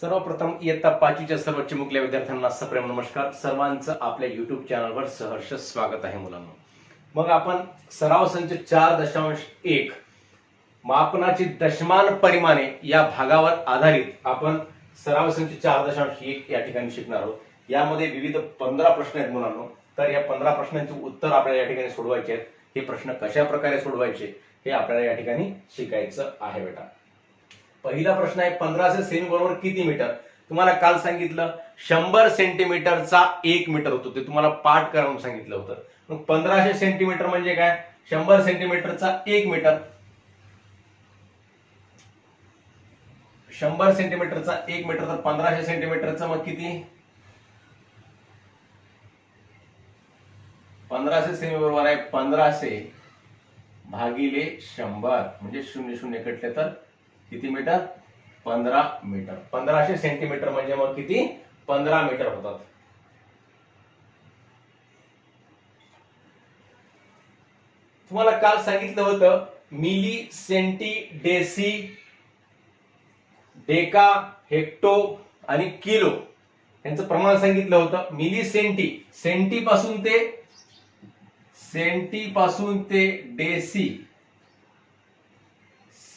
सर्वप्रथम इयत्ता पाचवीच्या सर्व चिमुकल्या विद्यार्थ्यांना सप्रेम नमस्कार. सर्वांचं आपल्या युट्यूब चॅनलवर सहर्ष स्वागत आहे मुलांना. मग आपण सराव संच चार दशांश एक मापनाची दशमान परिमाणे या भागावर आधारित आपण सराव संच चार दशांश एक या ठिकाणी शिकणार आहोत. यामध्ये विविध पंधरा प्रश्न आहेत मुलांना. तर या पंधरा प्रश्नांची उत्तर आपल्याला या ठिकाणी सोडवायचे आहेत. हे प्रश्न कशा प्रकारे सोडवायचे हे आपल्याला या ठिकाणी शिकायचं आहे बेटा. पहिला प्रश्न आहे पंधराशे सेमी बरोबर किती मीटर तुम्हाला काल सांगितलं शंभर सेंटीमीटरचा एक मीटर होतो. ते तुम्हाला पाठ करून सांगितलं होतं. मग पंधराशे सेंटीमीटर म्हणजे काय? शंभर सेंटीमीटरचा एक मीटर शंभर सेंटीमीटरचा एक मीटर तर पंधराशे सेंटीमीटरचा मग किती? पंधराशे सेमी बरोबर आहे पंधराशे भागिले शंभर. म्हणजे शून्य शून्य कटले तर किती मीटर? पंधरा मीटर. पंधराशे सेंटीमीटर म्हणजे मग किती? पंधरा मीटर होतात. तुम्हाला काल सांगितलं होतं milli centi deci deca hecto आणि किलो. यांचं प्रमाण सांगितलं होतं. मिली सेंटी सेंटी पासून ते सेंटी पासून ते डेसी.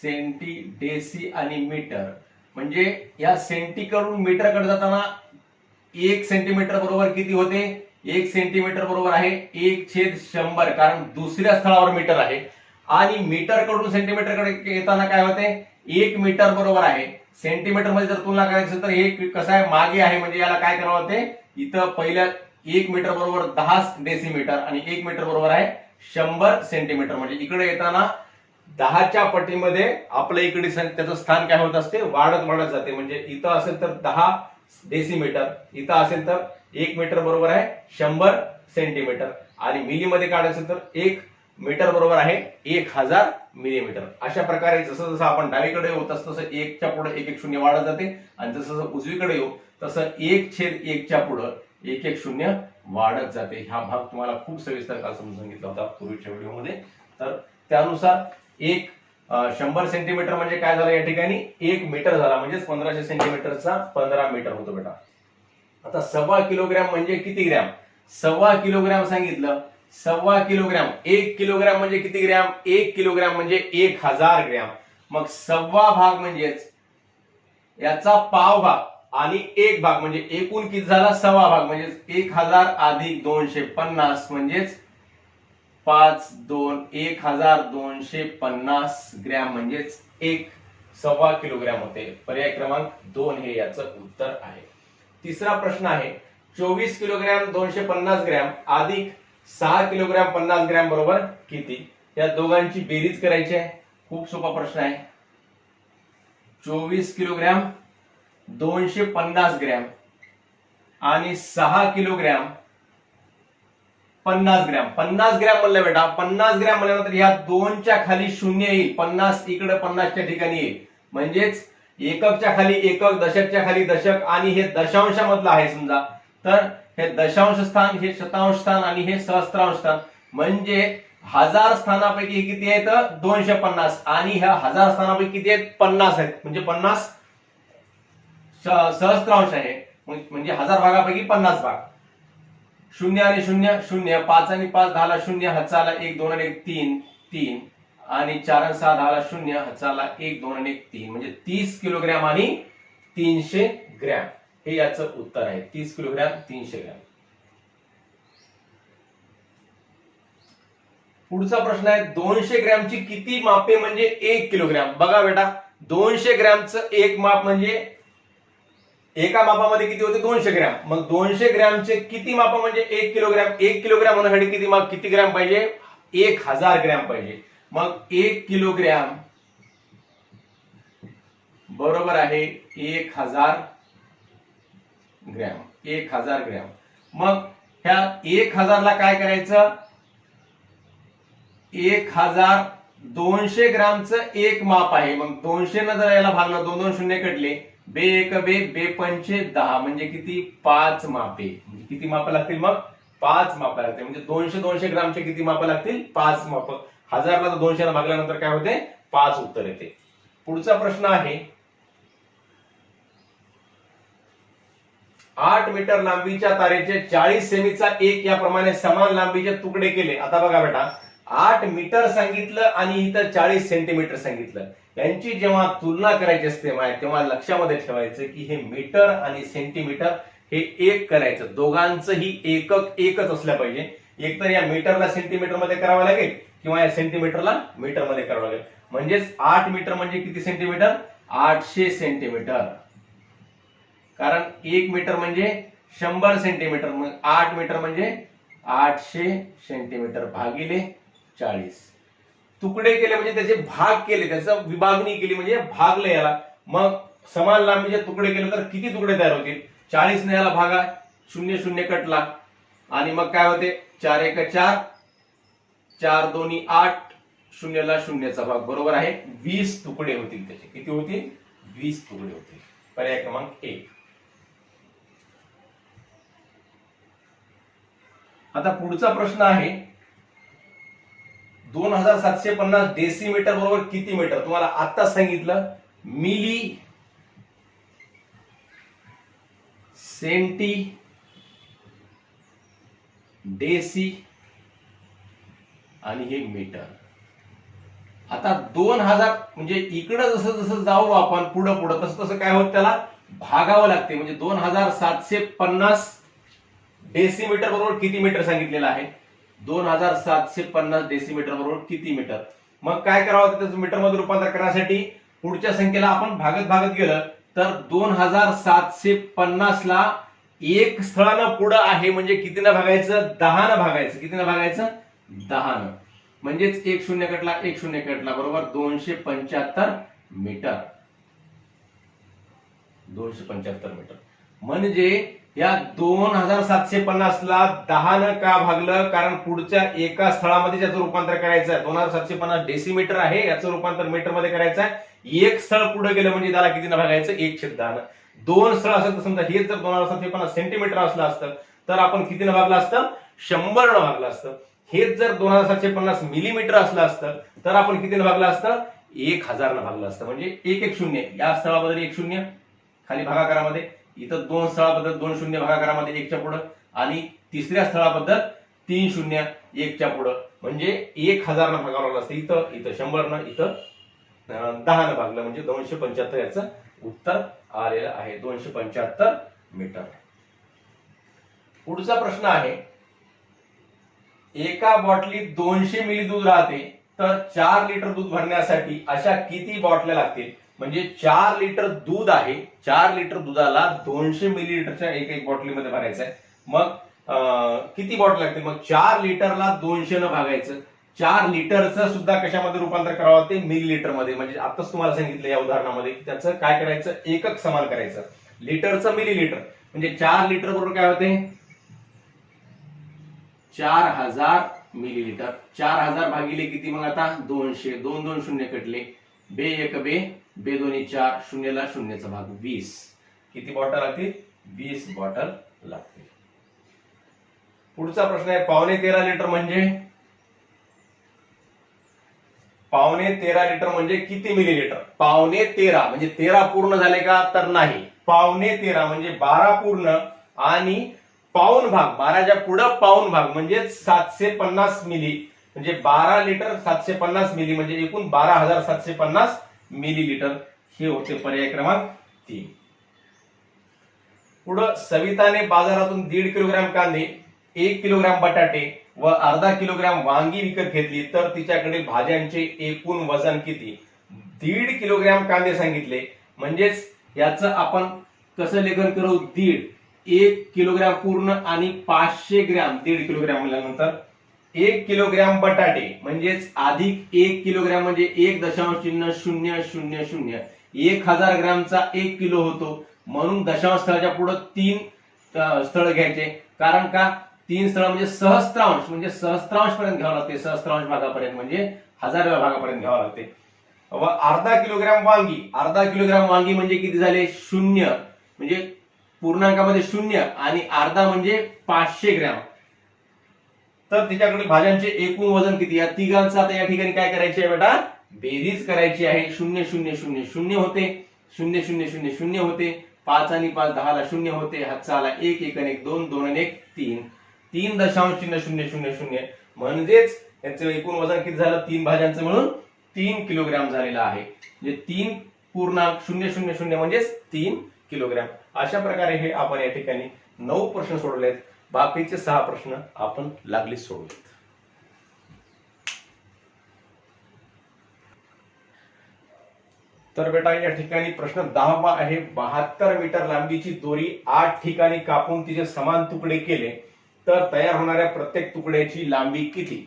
सेंटी डेसी आणि मीटर. म्हणजे या सेंटीकडून मीटरकडे जाताना एक सेंटीमीटर बरोबर किती होते? एक सेंटीमीटर बरोबर आहे एक छेद शंभर कारण दुसऱ्या स्थळावर मीटर आहे. आणि मीटरकडून येताना काय होते? एक मीटर बरोबर आहे. सेंटीमीटरमध्ये जर तुलना करायची असेल तर हे कसं आहे? मागे आहे म्हणजे याला काय करावं होते? इथं पहिल्या एक मीटर बरोबर दहा डेसीमीटर आणि एक मीटर बरोबर आहे शंभर सेंटीमीटर. म्हणजे इकडे येताना दहाच्या पटीमध्ये आपल्या इकडे त्याचं स्थान काय होत असते? वाढत वाढत जाते. म्हणजे इथं असेल तर दहा डेसिमीटर इथं असेल तर एक मीटर बरोबर आहे शंभर सेंटीमीटर आणि मिलीमध्ये काढायचं तर एक मीटर बरोबर आहे एक हजार मिलीमीटर अशा प्रकारे जसं जसं आपण डावीकडे येऊ तसं तसं एकच्या पुढे एक एक शून्य वाढत जाते. आणि जसं जसं उजवीकडे येऊ तसं एक छेद एकच्या पुढं एक एक शून्य वाढत जाते. हा भाग तुम्हाला खूप सविस्तर काल समजून घेतला होता पूर्वीच्या व्हिडिओमध्ये. तर त्यानुसार एक शंभर सेंटीमीटर म्हणजे काय झालं या ठिकाणी? एक मीटर झाला. म्हणजेच पंधराशे सेंटीमीटरचा पंधरा मीटर होतो बेटा. आता सव्वा किलोग्रॅम म्हणजे किती ग्रॅम सव्वा किलोग्रॅम सांगितलं. सव्वा किलोग्रॅम एक किलोग्रॅम म्हणजे किती ग्रॅम एक किलोग्रॅम म्हणजे एक हजार ग्रॅम मग सव्वा भाग म्हणजेच याचा पाव भाग आणि एक भाग म्हणजे एकूण किती झाला? सव्वा भाग. म्हणजेच एक हजार अधिक दोनशे पन्नास म्हणजेच पाच दोन एक हजार दोनशे पन्नास ग्रॅम म्हणजेच एक सव्वा किलोग्रॅम होते. पर्याय क्रमांक दोन हे याचं उत्तर आहे. तिसरा प्रश्न आहे चोवीस किलोग्रॅम दोनशे पन्नास ग्रॅम अधिक सहा किलोग्रॅम पन्नास ग्रॅम बरोबर किती? या दोघांची बेरीज करायची आहे. खूप सोपा प्रश्न आहे. चोवीस किलोग्रॅम दोनशे पन्नास ग्रॅम आणि सहा किलोग्रॅम पन्नास ग्रॅम. पन्नास ग्रॅम म्हणलं बेटा. पन्नास ग्रॅम म्हणल्यानंतर ह्या दोनच्या खाली शून्य येईल. पन्नास इकडे पन्नासच्या ठिकाणी येईल. म्हणजेच एककच्या खाली एकक दशकच्या खाली दशक आणि हे दशांशामधलं आहे समजा. तर हे दशांश स्थान हे शतांश स्थान आणि हे सहस्त्रांश स्थान. म्हणजे हजार स्थानापैकी हे किती आहेत? दोनशे पन्नास. आणि ह्या हजार स्थानापैकी किती आहेत? पन्नास आहेत. म्हणजे पन्नास सहस्त्रांश आहे. म्हणजे-, म्हणजे हजार भागापैकी पन्नास भाग. शून्य आणि शून्य शून्य. पाच आणि पाच दहाला शून्य हचाला एक दोन आणि एक तीन तीन. आणि चार आणि सहा दहाला शून्य हचाला एक दोन आणि एक तीन. म्हणजे तीस किलोग्रॅम आणि तीनशे ग्रॅम. हे याचं उत्तर आहे. तीस किलोग्रॅम तीनशे ग्रॅम. पुढचा प्रश्न आहे दोनशे ग्रॅमची किती मापे म्हणजे एक किलोग्रॅम? बघा बेटा दोनशे ग्रॅमचं एक माप म्हणजे एका मापामध्ये किती होते? दोनशे ग्रॅम. मग दोनशे ग्रॅमचे किती माप म्हणजे एक किलोग्रॅम? एक किलोग्रॅम होण्यासाठी किती माप किती ग्रॅम पाहिजे? एक हजार ग्रॅम पाहिजे. मग एक किलोग्रॅम बरोबर आहे एक हजार ग्रॅम. एक हजार ग्रॅम. मग ह्या एक हजारला काय करायचं? एक हजार दोनशे ग्रामचं एक माप आहे. मग दोनशे न जर याला भागलं दोन दोन शून्य कटले बे एक बे बे पंचे दहा म्हणजे किती? पाच मापे. म्हणजे किती माप लागतील मग? पाच माप लागतील. म्हणजे दोनशे दोनशे ग्रामचे किती माप लागतील? पाच माप. हजारला जर दोनशे भागल्यानंतर काय होते? पाच उत्तर येते. पुढचा प्रश्न आहे. आठ मीटर लांबीच्या तारेचे चाळीस सेमीचा एक याप्रमाणे समान लांबीचे तुकडे केले. आता बघा बेटा आठ मीटर सांगितलं आणि इथं चाळीस सेंटीमीटर सांगितलं. यांची जेव्हा तुलना करायची असते माय तेव्हा लक्षामध्ये ठेवायचं की हे मीटर आणि सेंटीमीटर हे एक करायचं. दोघांचंही एकक एकच असलं पाहिजे. एकतर या मीटरला सेंटीमीटरमध्ये करावं लागेल किंवा या सेंटीमीटरला मीटरमध्ये करावं लागेल. म्हणजेच आठ मीटर म्हणजे किती सेंटीमीटर? आठशे सेंटीमीटर. कारण एक मीटर म्हणजे शंभर सेंटीमीटर आठ मीटर म्हणजे आठशे सेंटीमीटर भागिले चाळीस. तुकडे केले म्हणजे त्याचे भाग केले त्याचं विभागणी केली म्हणजे भागले याला. मग समान लांबीचे तुकडे केले तर किती तुकडे तयार होतील? चाळीस ने याला भागा शून्य शून्य कटला. आणि मग काय होते? चार एक चार चार दोन्ही आठ शून्यला शून्यचा भाग. बरोबर आहे? वीस तुकडे होतील त्याचे. किती होतील? वीस तुकडे होतील. पर्याय क्रमांक एक. आता पुढचा प्रश्न आहे दोन हजार सातशे पन्नास डेसिमीटर बरोबर किती मीटर तुम्हाला आत्ताच सांगितलं मिली सेंटी डेसी आणि हे मीटर आता दोन हजार म्हणजे इकडं जसं जसं जाऊ आपण पुढं पुढं तसं तसं काय होत त्याला? भागावं लागते. म्हणजे दोन हजार सातशे पन्नास डेसिमीटर बरोबर किती मीटर सांगितलेलं आहे? दोन हजार सातशे पन्नास डेसिमीटर बरोबर किती मीटर मग काय करावं त्याचं मीटरमध्ये रूपांतर करण्यासाठी? पुढच्या संख्येला आपण भागत भागत गेलं तर दोन हजार सातशे पन्नास ला एक स्थळानं पुढं आहे म्हणजे कितीनं भागायचं? दहानं भागायचं. कितीनं भागायचं? दहानं. म्हणजेच एक शून्य कटला एक शून्य कटला बरोबर? दोनशे पंच्याहत्तर मीटर दोनशे पंच्याहत्तर मीटर म्हणजे या दोन हजार सातशे पन्नास ला दहानं का भागलं? कारण पुढच्या एका स्थळामध्ये त्याचं रूपांतर करायचं आहे दोन हजार सातशे पन्नास डेसिमीटर आहे याचं रूपांतर मीटरमध्ये करायचं आहे एक स्थळ पुढे गेलं म्हणजे त्याला कितीनं भागायचं? एक छेद न दोन स्थळ असेल तर समजा हे जर दोन हजार सातशे पन्नास सेंटीमीटर असलं असतं तर आपण कितीनं भागलं असतं? शंभर न भागलं असतं. हेच जर दोन हजार सातशे पन्नास मिलीमीटर असलं असतं तर आपण कितीनं भागलं असतं? एक हजार न भागलं असतं. म्हणजे एक एक शून्य. या स्थळाबद्दल एक शून्य. खाली भागाकारामध्ये. इथं दोन स्थळाबद्दल दोन शून्य भागाकारामध्ये एकच्या पुढं आणि तिसऱ्या स्थळाबद्दल तीन शून्य एकच्या पुढं. म्हणजे एक हजार न भागावलं असतं. इथं इथं शंभर न इथं दहा न भागलं. म्हणजे दोनशे पंच्याहत्तर याचं उत्तर आलेलं आहे. दोनशे पंच्याहत्तर मीटर. पुढचा प्रश्न आहे एका बॉटलीत दोनशे मिली दूध राहते तर चार लिटर दूध भरण्यासाठी अशा किती बॉटल्या लागतील? म्हणजे चार लिटर दूध आहे. चार लिटर दुधाला दोनशे मिलीलिटरच्या एक एक बॉटलीमध्ये भरायचं आहे. मग किती बॉटल लागते मग चार लिटरला दोनशे न भागायचं. चार लिटरचं सुद्धा कशामध्ये रूपांतर करावं? ते मिलीलिटरमध्ये म्हणजे आताच तुम्हाला सांगितलं या उदाहरणामध्ये की त्याचं काय करायचं? एकक समान करायचं. लिटरचं मिलीलिटर. म्हणजे चार लिटर बरोबर काय होते? चार हजार मिलीलिटर. चार हजार भागिले किती मग आता? दोनशे. दोन दोन शून्य कटले. बे एक बे बेदोनी चार शून्यला शून्यचा भाग वीस. किती बॉटल लागतील? वीस बॉटल लागतील. पुढचा प्रश्न आहे पावणे तेरा लिटर म्हणजे? पावणे तेरा लिटर म्हणजे किती मिलीलिटर पावणे तेरा म्हणजे तेरा पूर्ण झाले का तर नाही. पावणे तेरा म्हणजे बारा पूर्ण आणि पाऊन भाग बाराच्या पुढं पाऊन भाग म्हणजे सातशे पन्नास मिली म्हणजे बारा लिटर सातशे पन्नास मिली म्हणजे एकूण बारा हजार सातशे पन्नास मिलीलिटर हे होते पर्याय क्रमांक तीन. पुढं सविताने बाजारातून दीड किलोग्रॅम कांदे एक किलोग्रॅम बटाटे व अर्धा किलोग्रॅम वांगी विकत घेतली तर तिच्याकडे भाज्यांचे एकूण वजन किती? दीड किलोग्रॅम कांदे सांगितले. म्हणजेच याचं आपण कसं लेखन करू? दीड. एक किलोग्रॅम पूर्ण आणि पाचशे ग्रॅम दीड किलोग्रॅम म्हणल्यानंतर एक किलोग्रॅम बटाटे म्हणजेच अधिक एक किलोग्रॅम म्हणजे एक दशांश चिन्ह शून्य शून्य शून्य. एक हजार ग्रॅमचा एक किलो होतो. म्हणून दशांश स्थळाच्या पुढे तीन स्थळ घ्यायचे. कारण का? तीन स्थळ म्हणजे सहस्त्रांश म्हणजे सहस्त्रांश पर्यंत घ्यावं लागते. सहस्त्रांश भागापर्यंत म्हणजे हजारव्या भागापर्यंत घ्यावं लागते. व अर्धा किलोग्रॅम वांगी अर्धा किलोग्रॅम वांगी म्हणजे किती झाले? शून्य. म्हणजे पूर्णांकामध्ये शून्य आणि अर्धा म्हणजे पाचशे ग्रॅम. तर तिच्याकडे भाज्यांचे एकूण वजन किती? या तिघांचं आता या ठिकाणी काय करायचे आहे बेटा? बेरीज करायची आहे. शून्य शून्य शून्य शून्य होते. शून्य शून्य शून्य शून्य होते. पाच आणि पाच दहाला शून्य होते. हातचाला एक एक आणि एक दोन दोन आणि एक तीन. तीन दशांश चिन्ह शून्य शून्य शून्य. म्हणजेच यांचं एकूण वजन किती झालं? तीन भाज्यांचं म्हणून तीन किलोग्रॅम झालेलं आहे. म्हणजे तीन पूर्णांक शून्य शून्य शून्य म्हणजेच तीन किलोग्रॅम. अशा प्रकारे हे आपण या ठिकाणी नऊ प्रश्न सोडवलेत. बाकीचे सहा प्रश्न आपण लागले सोडवलेत तर बेटा या ठिकाणी प्रश्न दहावा आहे. बहात्तर मीटर लांबीची दोरी आठ ठिकाणी कापून तिचे समान तुकडे केले तर तयार होणाऱ्या प्रत्येक तुकड्याची लांबी किती?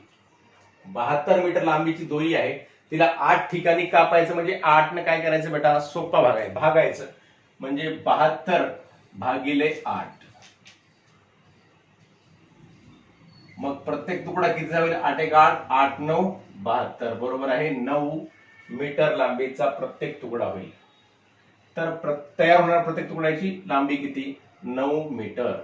बहात्तर मीटर लांबीची दोरी आहे. तिला आठ ठिकाणी कापायचं म्हणजे आठ न काय करायचं बेटा? सोपा भाग आहे. भागायचं म्हणजे बहात्तर भागिले आठ. मग प्रत्येक तुकडा किती जाईल? आठ एक आठ आठ नऊ बहात्तर. बरोबर आहे? नऊ मीटर लांबीचा प्रत्येक तुकडा होईल. तर प्र- तयार होणार प्रत्येक तुकड्याची लांबी किती? नऊ मीटर.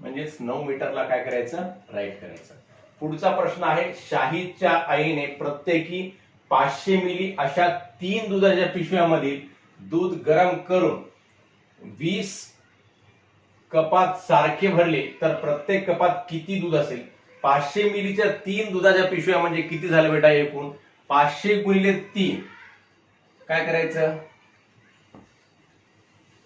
म्हणजेच नऊ मीटरला काय करायचं? राईट करायचं. पुढचा प्रश्न आहे शाहीच्या आईने प्रत्येकी पाचशे मिली अशा तीन दुधाच्या पिशव्यामधील दूध गरम करून वीस कपात सारखे भरले तर प्रत्येक कपात किती दूध असेल? पाचशे मिलीच्या तीन दुधाच्या पिशव्या म्हणजे किती झालं बेटा एकूण? पाचशे गुणिले तीन. काय करायचं?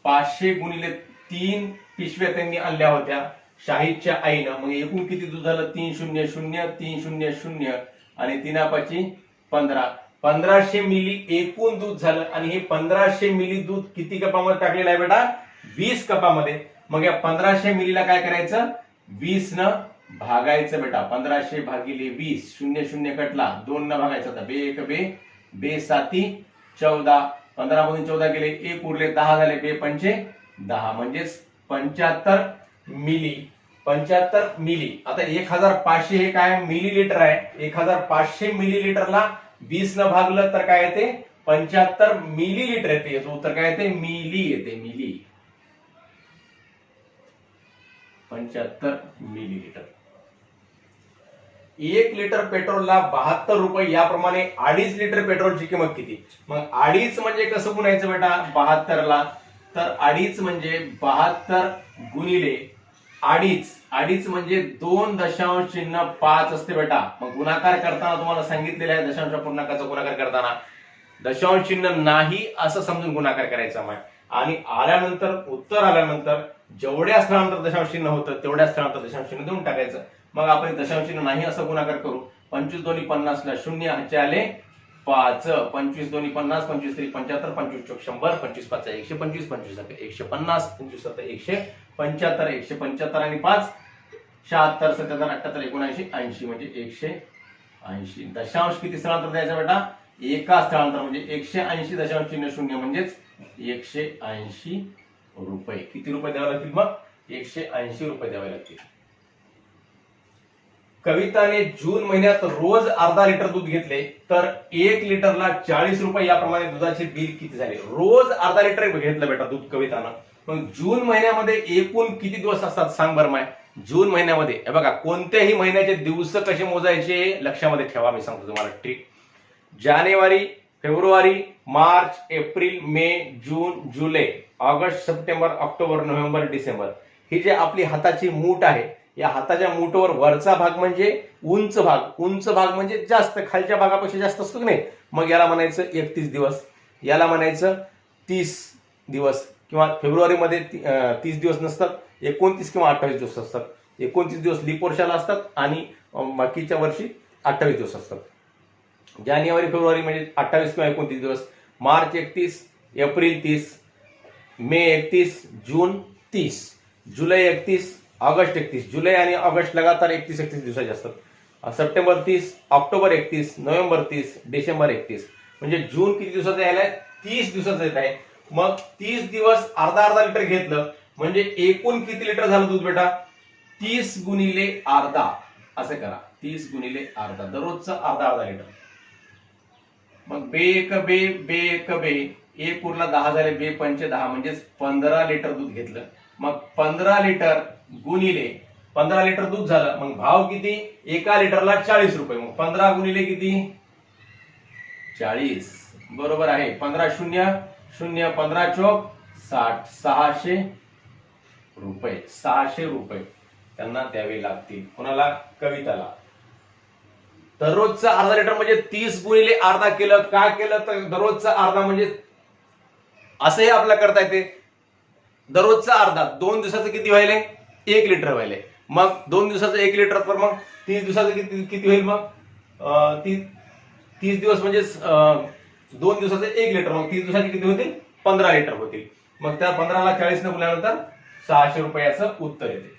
पाचशे गुणिले तीन पिशव्या त्यांनी आणल्या होत्या शाहीदच्या आईनं. मग एकूण किती दूध झालं? तीन शून्य शून्य तीन शून्य शून्य. आणि तीनापाची पंधरा. पंधराशे मिली एकूण दूध झालं. आणि हे पंधराशे मिली दूध किती कपामध्ये टाकलेलं आहे बेटा? वीस कपामध्ये. मग या पंधराशे मिलीला काय करायचं? वीस न भागायचं बेटा. पंधराशे भागिले वीस शून्य शून्य कटला. दोन न भागायचं आता. बे एक बे. बे साती चौदा. पंधरा मधून चौदा गेले एक उरले दहा झाले. बे पंचे दहा. म्हणजेच पंच्याहत्तर मिली. पंच्याहत्तर मिली. आता एक हजार पाचशे हे काय? मिली लिटर आहे. एक हजार पाचशे मिली लिटरला वीस न भागलं तर काय येते? पंच्याहत्तर मिली लिटर येते. याचं उत्तर काय येते? मिली येते. मिली. पंच्याहत्तर मिलीलिटर एक लिटर पेट्रोलला बहात्तर रुपये याप्रमाणे अडीच लिटर पेट्रोलची किंमत किती? मग अडीच म्हणजे कसं गुणायचं बेटा? बहात्तरला. तर अडीच म्हणजे बहात्तर गुणिले अडीच. अडीच म्हणजे दोन दशांश चिन्ह पाच असते बेटा. मग गुणाकार करताना तुम्हाला सांगितलेलं आहे दशांश पूर्णांकाचा गुणाकार करताना. दशांश चिन्ह नाही असं समजून गुणाकार करायचा मग. आणि आल्यानंतर उत्तर आल्यानंतर जेवढ्या स्थळांतर दशांश चिन्ह होतं तेवढ्या स्थळांतर दशांश चिन्ह देऊन टाकायचं. मग आपण दशांश चिन्ह नाही असं गुणाकार करू. पंचवीस दोन्ही पन्नासला शून्य ह्याचे आले पाच. पंचवीस दोन्ही पन्नास पंचवीस तरी पंच्याहत्तर पंचवीस चौक शंभर पंचवीस पाच एकशे पंचवीस पंचवीस एकशे पन्नास पंचवीस सत्तर एकशे पंच्याहत्तर एकशे पंच्याहत्तर आणि पाच. शहात्तर सत्याहत्तर अठ्याहत्तर एकोणऐंशी ऐंशी म्हणजे एकशे ऐंशी. दशांश किती स्थळांतर द्यायचं बेटा? एका स्थळांतर म्हणजे एकशे ऐंशी दशांश चिन्ह शून्य म्हणजेच एकशे ऐंशी. रुपये. किती रुपये द्यावे लागतील मग? एकशे ऐंशी रुपये द्यावे लागतील. कविताने जून महिन्यात रोज अर्धा लिटर दूध घेतले तर एक लिटरला चाळीस रुपये याप्रमाणे दुधाचे बिल किती झाले? रोज अर्धा लिटर घेतलं बेटा दूध कवितानं. मग जून महिन्यामध्ये एकूण किती दिवस असतात सांग बरं माय? जून महिन्यामध्ये. बघा कोणत्याही महिन्याचे दिवस कसे मोजायचे लक्षामध्ये ठेवा मी सांगतो तुम्हाला ट्रिक जानेवारी फेब्रुवारी मार्च एप्रिल मे जून जुलै. ऑगस्ट सप्टेंबर ऑक्टोबर नोव्हेंबर डिसेंबर. ही जी आपली हाताची मूठ आहे या हाताच्या मूठवर वरचा भाग म्हणजे उंच भाग. उंच भाग म्हणजे जास्त खालच्या भागापेक्षा जास्त असतो की नाही? मग याला म्हणायचं एकतीस दिवस. याला म्हणायचं तीस दिवस. किंवा फेब्रुवारीमध्ये तीस दिवस नसतात एकोणतीस किंवा अठ्ठावीस दिवस असतात. एकोणतीस दिवस लीप वर्षाला असतात आणि बाकीच्या वर्षी अठ्ठावीस दिवस असतात. जानेवारी फेब्रुवारी म्हणजे अठ्ठावीस किंवा एकोणतीस दिवस. मार्च एकतीस एप्रिल तीस. मे एकतीस जून तीस. जुलै एकतीस ऑगस्ट एकतीस. जुलै आणि ऑगस्ट लगातार एकतीस एकतीस दिवसाचे असतात. सप्टेंबर तीस ऑक्टोबर एकतीस नोव्हेंबर तीस डिसेंबर एकतीस. म्हणजे जून किती दिवसाचा यायला आहे? तीस दिवसाचा येत आहे. मग तीस दिवस अर्धा अर्धा लिटर घेतलं म्हणजे एकूण किती लिटर झालं दूध बेटा? तीस गुणिले अर्धा. असं करा. तीस गुणिले अर्धा. दररोजचं अर्धा अर्धा लिटर. मग बे एक बे बे एक बे. एक पूरला दहा झाले बे पंचे दहा म्हणजेच पंधरा लिटर दूध घेतलं. मग पंधरा लिटर गुणिले पंधरा लिटर दूध झालं मग भाव किती? एका लिटरला चाळीस रुपये. मग पंधरा गुणिले किती? चाळीस. बरोबर आहे. पंधरा शून्य शून्य पंधरा चौक साठ सहाशे रुपये. सहाशे रुपये. त्यांना द्यावे लागतील. कोणाला? कविताला. दररोजचा अर्धा लिटर म्हणजे तीस गुणिले अर्धा केलं. काय केलं? तर दररोजचा अर्धा म्हणजे असंही आपल्याला करता येते. दररोजचा अर्धा दोन दिवसाचं किती व्हायले? एक लिटर व्हायले. मग दोन दिवसाचं एक लिटर तर मग तीस दिवसाचं किती किती होईल मग? ती तीस दिवस म्हणजे दोन दिवसाचं एक लिटर मग तीस दिवसाचे किती होतील? पंधरा लिटर होतील. मग त्या पंधराला चाळीस न बोलल्यानंतर सहाशे रुपयाचं उत्तर येते.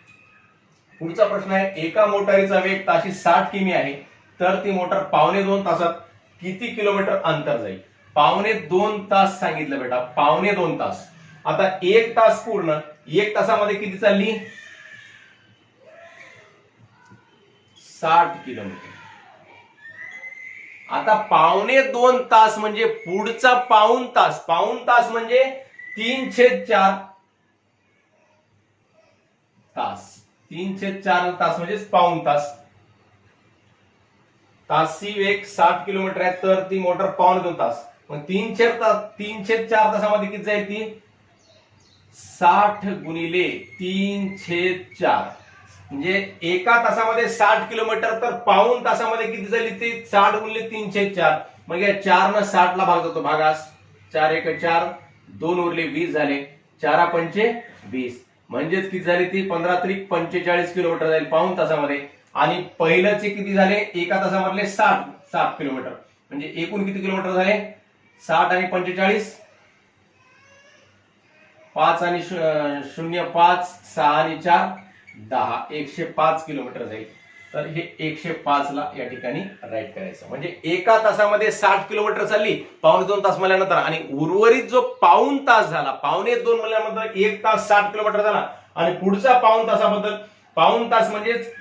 पुढचा प्रश्न आहे एका मोटारीचा वेग ताशी साठ किमी आहे तर ती मोटार पावणे दोन तासात किती किलोमीटर अंतर जाईल? पावणे दोन तास सांगितलं बेटा पावणे दोन तास. आता एक तास पूर्ण एक तासामध्ये किती चालली? साठ किलोमीटर. आता पावणे दोन तास म्हणजे पुढचा पाऊन तास. पाऊन तास म्हणजे तीन छेद चार तास. तीन छेद चार तास म्हणजे पाऊन तास. तासी वेग साठ किलोमीटर आहे तर ती मोटर पावणे दोन तास. मग तीन छेद तास तीन चार तासामध्ये किती जाईल ती? साठ गुणिले तीन छेद चार. म्हणजे एका तासामध्ये साठ किलोमीटर तर पाऊन तासामध्ये किती झाली ती? साठ गुणिले तीन छेद चार. मग या चार न साठ ला भाग जातो भागास. चार एक चार दोन उरले वीस झाले. चारा पंचे वीस. म्हणजेच किती झाली ती? पंधरा त्रिक पंचेचाळीस किलोमीटर जाईल पाऊन तासामध्ये. आणि पहिल्याचे किती झाले? एका तासामधले साठ साठ किलोमीटर. म्हणजे एकूण किती किलोमीटर झाले? साठ आणि पंचेचाळीस. पाच आणि शून्य पाच सहा आणि चार दहा. एकशे पाच किलोमीटर जाईल. तर हे एकशे पाच ला या ठिकाणी राईट करायचं. म्हणजे एका तासामध्ये साठ किलोमीटर चालली पावणे दोन तास म्हणल्यानंतर आणि उर्वरित जो पाऊन तास झाला पावणे दोन म्हणल्यानंतर एक तास साठ किलोमीटर झाला आणि पुढचा पाऊन तासाबद्दल पाऊन तास म्हणजेच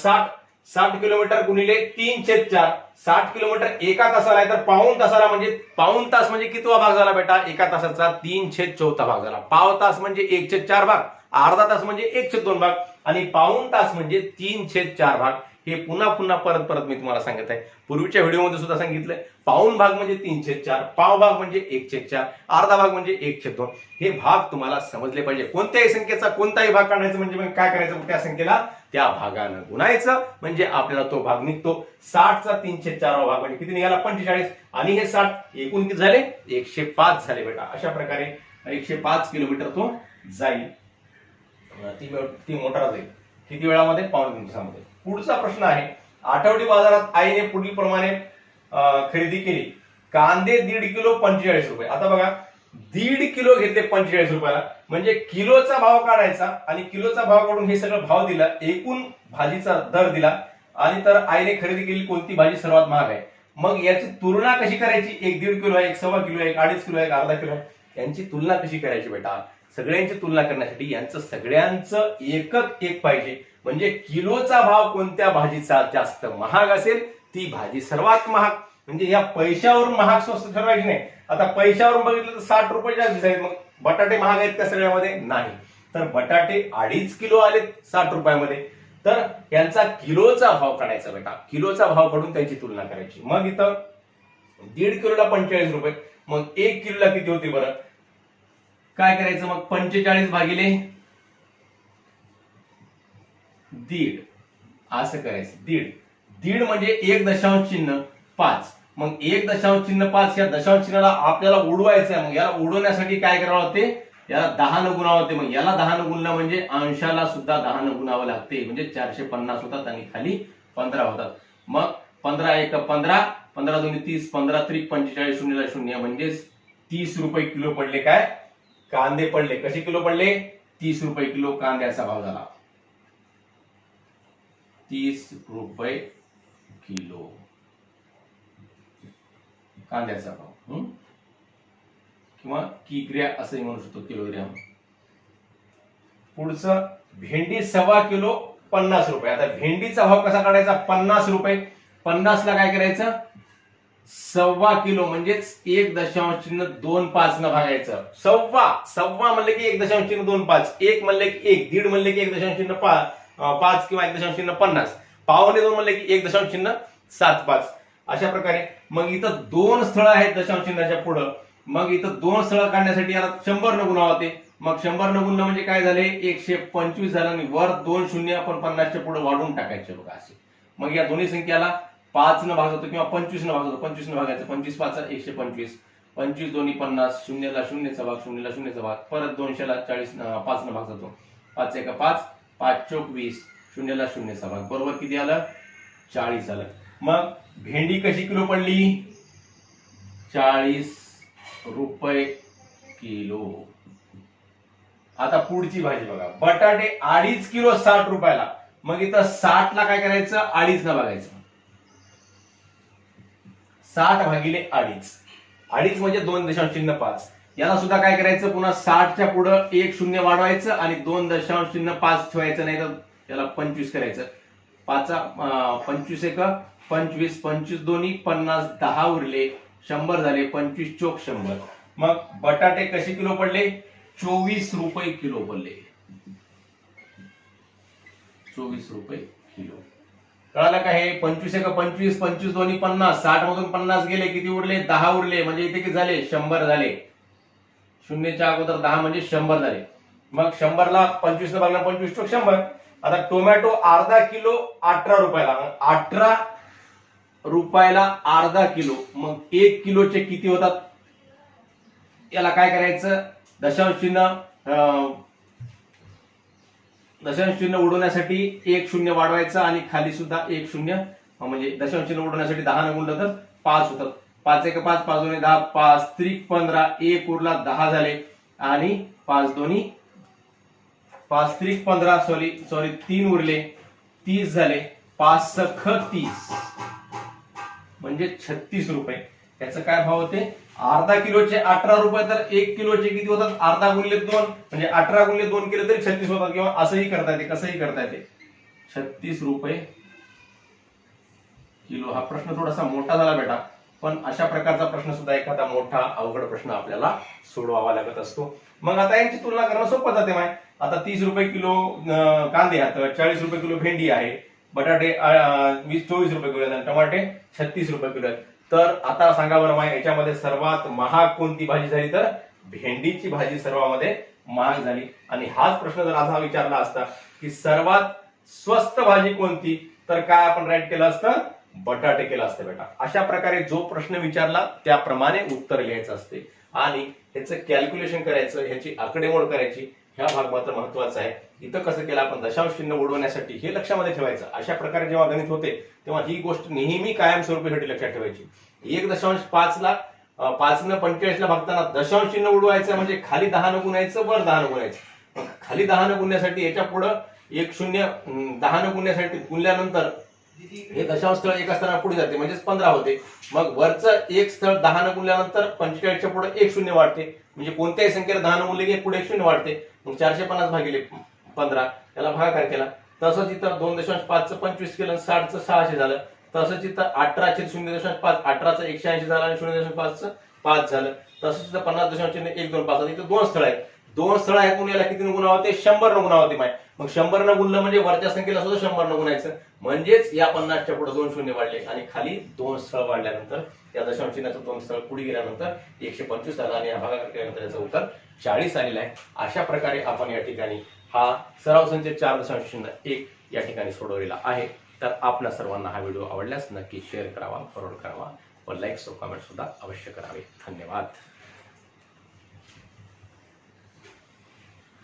साठ साठ किलोमीटर गुणिले तीन छेद चार. साठ किलोमीटर एका तासाला आहे तर पाऊन तासाला म्हणजे पाऊन तास म्हणजे कितवा भाग झाला बेटा? एका तासाचा तीन छेद चौथा भाग झाला. पाव तास म्हणजे एक छेद चार भाग. अर्धा तास म्हणजे एक छेद दोन भाग. आणि पाऊन तास म्हणजे तीन छेद चार भाग. हे पुन्हा पुन्हा परत परत मी तुम्हाला सांगत आहे. पूर्वीच्या व्हिडिओमध्ये सुद्धा सांगितलंय पाऊन भाग म्हणजे तीन छेद चार पाव भाग म्हणजे एक छेद चार अर्धा भाग म्हणजे एक छेद दोन. हे भाग तुम्हाला समजले पाहिजे. कोणत्याही संख्येचा कोणताही भाग काढायचा म्हणजे काय करायचं? त्या संख्येला त्या भागानं गुणायचं म्हणजे आपल्याला तो भाग निघतो. साठचा तीनशे चारवा भाग म्हणजे किती निघाला? पंचेचाळीस. आणि हे साठ एकूण किती झाले? एकशे पाच झाले बेटा. अशा प्रकारे एकशे पाच किलोमीटर तो जाईल ती ती मोटार जाईल. किती वेळामध्ये? पाऊण दिवसामध्ये. पुढचा प्रश्न आहे. आठवडी बाजारात आईने पुढील प्रमाणे खरेदी केली. कांदे दीड किलो पंचेचाळीस रुपये. आता बघा दीड किलो घेतले पंचेचाळीस रुपयाला. म्हणजे किलोचा भाव काढायचा आणि किलोचा भाव काढून हे सगळं भाव दिला एकूण भाजीचा दर दिला आणि तर आईने खरेदी केली कोणती भाजी सर्वात महाग आहे. मग याची तुलना कशी करायची? एक दीड किलो आहे एक सव्वा किलो आहे एक अडीच किलो आहे एक अर्धा किलो आहे. यांची तुलना कशी करायची बेटा? सगळ्यांची तुलना करण्यासाठी यांचं सगळ्यांचं एकच एक पाहिजे. म्हणजे किलोचा भाव कोणत्या भाजीचा जास्त महाग असेल ती भाजी सर्वात महाग. म्हणजे या पैशावरून महाग स्वस्त ठरवायची नाही. आता पैशावरून बघितलं तर साठ रुपये जास्त आहेत मग बटाटे महाग आहेत त्या सगळ्यामध्ये? नाही. तर बटाटे अडीच किलो आलेत साठ रुपयामध्ये. तर यांचा किलोचा भाव काढायचा बेटा. किलोचा भाव काढून त्यांची तुलना करायची. मग इथं दीड किलोला पंचेचाळीस रुपये. मग एक किलोला किती होते बरं? काय करायचं मग? पंचेचाळीस भागिले दीड. असं करायचं. दीड. दीड म्हणजे एक दशांश चिन्ह पाच. मग एक दशांश चिन्ह पाच या दशांश चिन्हाला आपल्याला उडवायचं आहे मग याला उडवण्यासाठी काय करावं लागते? याला दहा न गुणावं लागते मग याला दहा न गुणलं म्हणजे अंशाला सुद्धा दहा न गुणावं लागते. म्हणजे चारशे पन्नास होतात आणि खाली पंधरा होतात. मग पंधरा एक पंधरा पंधरा दोन्ही तीस पंधरा त्रिक पंचेचाळीस शून्यला शून्य. म्हणजेच तीस रुपये किलो पडले काय? कांदे पडले. कसे किलो पडले? तीस रुपये किलो कांद्याचा भाव झाला. तीस रुपये किलो. कांद्याचा भाव किंवा किग्र्या असंही म्हणू शकतो किलोग्रॅम पुढचं भेंडी सव्वा किलो पन्नास रुपये. आता भेंडीचा भाव कसा काढायचा? पन्नास रुपये. पन्नासला काय करायचं? सव्वा किलो म्हणजेच एक दशांश चिन्ह दोन पाच न भागायचं. सव्वा सव्वा म्हणले की एक दशांश चिन्ह दोन पाच. एक म्हणले की एक. दीड म्हणले की एक दशांश चिन्ह पाच किंवा एक दशांश चिन्ह पन्नास. पावणे दोन म्हणले की एक दशांश चिन्ह सात पाच. अशा प्रकारे. मग इथं दोन स्थळं आहेत दशांश चिन्हाच्या पुढं. मग इथं दोन स्थळ काढण्यासाठी याला शंभर न होते. मग शंभर न म्हणजे काय झाले? एकशे पंचवीस झालं आणि वर दोन शून्य आपण पन्नासच्या पुढे वाढून टाकायचे बघा असे. मग या दोन्ही संख्याला पाच न भाग होतो किंवा पंचवीस न भाग होतो. पंचवीस न भागायचं. पंचवीस पाच एकशे पंचवीस. पंचवीस दोन्ही पन्नास शून्यला शून्यचा भाग शून्यला शून्यचा भाग. परत दोनशेला चाळीस पाच न भाग जातो. पाच एका पाच पाच चोक वीस शून्यला शून्यचा भाग. बरोबर किती आलं? चाळीस आलं. मग भेंडी कशी किलो पडली? चाळीस रुपये किलो. आता पुढची भाजी बघा. बटाटे अडीच किलो साठ रुपयाला. मग इथं साठ ला काय करायचं? अडीच ना बघायचं. साठ भागिले अडीच. अडीच म्हणजे दोन दशांश चिन्ह पाच. याला सुद्धा काय करायचं? पुन्हा साठच्या पुढं एक शून्य वाढवायचं आणि दोन दशांश चिन्ह पाच ठेवायचं नाही तर त्याला पंचवीस करायचं. पाच पंचवीस एक पंचवीस पंचवीस दोन्ही पन्नास दहा उरले शंभर झाले पंचवीस चोक शंभर. मग बटाटे कसे किलो पडले? चोवीस रुपये किलो पडले. चोवीस रुपये किलो. कळालं का हे? पंचवीस एक पंचवीस पंचवीस दोन्ही पन्नास. साठ मधून पन्नास गेले किती उरले? दहा उरले म्हणजे इथे किती झाले? शंभर झाले. शून्यच्या अगोदर दहा म्हणजे शंभर झाले. मग शंभरला पंचवीस न पंचवीस चोक शंभर. आता टोमॅटो अर्धा किलो अठरा रुपयाला. अठरा रुपयाला अर्धा किलो. मग एक किलोचे किती होतात? याला काय करायचं? दशांश चिन्ह अं, दशांश चिन्ह उडवण्यासाठी एक शून्य वाढवायचं आणि खाली सुद्धा एक शून्य म्हणजे दशांश चिन्ह उडवण्यासाठी दहा न गुणलं तर पाच होतात. पाच एक पाच पाच दोन्ही दहा पाच त्रिक पंधरा एक उरला दहा झाले. आणि पाच दोन्ही पाच त्रिक पंधरा सॉरी सॉरी तीन उरले तीस झाले पाच सख तीस. म्हणजे छत्तीस रुपये. त्याचं काय भाव होते? अर्धा किलोचे अठरा रुपये तर एक किलोचे किती होतात? अर्धा गुणले दोन म्हणजे अठरा गुणले दोन केले तरी छत्तीस होतात. किंवा असंही करता येते कसंही करता येते. छत्तीस रुपये किलो. हा प्रश्न थोडासा मोठा झाला बेटा. पण अशा प्रकारचा प्रश्न सुद्धा एखादा मोठा अवघड प्रश्न आपल्याला सोडवावा लागत असतो. मग आता यांची तुलना करणं सोपं जाते माय. आता तीस रुपये किलो कांदे आहेत चाळीस रुपये किलो भेंडी आहे बटाटे वीस चोवीस रुपये किलो आहेत आणि टमाटे छत्तीस रुपये किलो आहेत. तर आता सांगा बरं माय याच्यामध्ये सर्वात महाग कोणती भाजी झाली तर? भेंडीची भाजी सर्वामध्ये महाग झाली. आणि हाच प्रश्न जर असा विचारला असता की सर्वात स्वस्त भाजी कोणती? तर काय आपण राईट केलं असतं? बटाटे केलं असते बेटा. अशा प्रकारे जो प्रश्न विचारला त्याप्रमाणे उत्तर लिहायचं असते. आणि ह्याचं कॅल्क्युलेशन करायचं ह्याची आकडेमोड करायची ह्या भाग मात्र महत्त्वाचा आहे. इथं कसं केलं आपण? दशांश चिन्ह उडवण्यासाठी हे लक्षामध्ये ठेवायचं. अशा प्रकारे जेव्हा गणित होते तेव्हा ही गोष्ट नेहमी कायमस्वरूपीसाठी लक्षात ठेवायची. एक दशांश पाच ला पाच न पंचेचाळीस ला भागताना दशांश चिन्ह उडवायचं म्हणजे खाली दहा न गुणायचं वर दहा न गुणायचं. खाली दहा न गुणण्यासाठी याच्या पुढं एक शून्य दहा न गुणण्यासाठी गुणल्यानंतर हे दशांश स्थळ एक असताना पुढे जाते म्हणजेच पंधरा होते. मग वरचं एक स्थळ दहा न गुणल्यानंतर पंचेचाळीसच्या पुढे एक शून्य वाढते. म्हणजे कोणत्याही संख्येला दहा न गुणले की पुढे एक शून्य वाढते. मग चारशे पन्नास भागिले पंधरा त्याला भागाकार केला. तसंच इथं दोन दशांश पाचचं पंचवीस केलं साठचं सहाशे झालं. तसंच इथं अठराशे शून्य दशांश पाच अठराचं एकशे ऐंशी झालं आणि शून्य दशांश पाचचं पाच झालं. तसंच इथं पन्नास दशांश एक दोन पाच इथं दोन स्थळ आहेत. दोन स्थळ आहेत म्हणून किती न होते? शंभर न होते माय. मग शंभर न गुणलं म्हणजे वरच्या संख्येला सुद्धा शंभर न गुणायचं. म्हणजेच या पन्नासच्या पुढे दोन शून्य वाढले आणि खाली दोन स्थळ वाढल्यानंतर त्या दशांश दोन स्थळ पुढे गेल्यानंतर एकशे पंचवीस आला आणि या भागाकार केल्यानंतर याचं उत्तर चाळीस आलेलं आहे. अशा प्रकारे आपण या ठिकाणी हा सराव संच चार दशांश शून्य एक या ठिकाणी सोडवलेला आहे. तर आपल्या सर्वांना हा व्हिडिओ आवडल्यास नक्की शेअर करावा फॉरवर्ड करावा. व लाईक्स व कमेंट सुद्धा अवश्य करावे. धन्यवाद.